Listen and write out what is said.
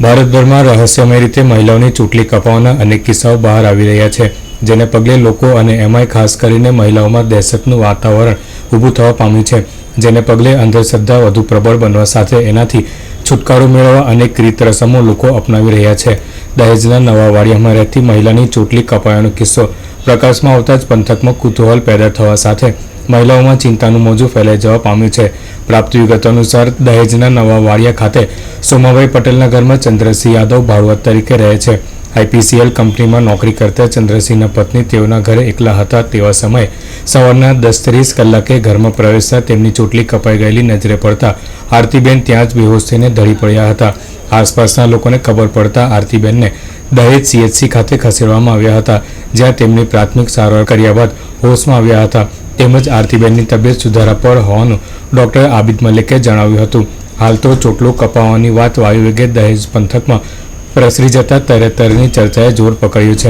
ભારતભરમાં રહસ્યમય રીતે મહિલાઓની ચૂંટણી કપાવાના અનેક કિસ્સાઓ બહાર આવી રહ્યા છે, જેને પગલે લોકો અને એમાંય ખાસ કરીને મહિલાઓમાં દહેશતનું વાતાવરણ ઊભું થવા પામ્યું છે, જેને પગલે અંધશ્રદ્ધા વધુ પ્રબળ બનવા સાથે એનાથી છુટકારો મેળવવા અનેક રીત રસમો લોકો અપનાવી રહ્યા છે. દહેજના નવા વાડિયામાં રહેતી મહિલાની ચોટલી કપાયાનો કિસ્સો પ્રકાશમાં આવતા જ પંથકમાં કુતૂહલ પેદા થવા સાથે મહિલાઓમાં ચિંતાનું મોજું ફેલાઈ જવા પામ્યું છે. પ્રાપ્ત વિગતો અનુસાર દહેજના નવા વાડિયા ખાતે સોમાભાઈ પટેલના ઘરમાં ચંદ્રસિંહ યાદવ ભાડુઆત તરીકે રહે છે. આઈપીસીએલ કંપનીમાં નોકરી કરતા ચંદ્રસિંહના પત્ની તેઓના ઘરે એકલા હતા તેવા સમયે સવારના દસ ત્રીસ કલાકે ઘરમાં પ્રવેશતા તેમની ચોટલી કપાઈ ગયેલી નજરે પડતા આરતીબેન ત્યાં જ બેહોશ થઈને ઢળી પડ્યા હતા. આસપાસના લોકોને ખબર પડતા આરતીબેનને દહેજ સીએચસી ખાતે ખસેડવામાં આવ્યા હતા, જ્યાં તેમની પ્રાથમિક સારવાર કર્યા બાદ હોશમાં આવ્યા હતા. તેમજ આરતીબેનની તબિયત સુધારા પર હોવાનું ડોક્ટર આબિદ મલિકે જણાવ્યું હતું. હાલ તો ચોટલો કપાવવાની વાત વાયુવેગે દહેજ પંથકમાં પ્રસરી જતા તરતરની ચર્ચાએ જોર પકડ્યું છે.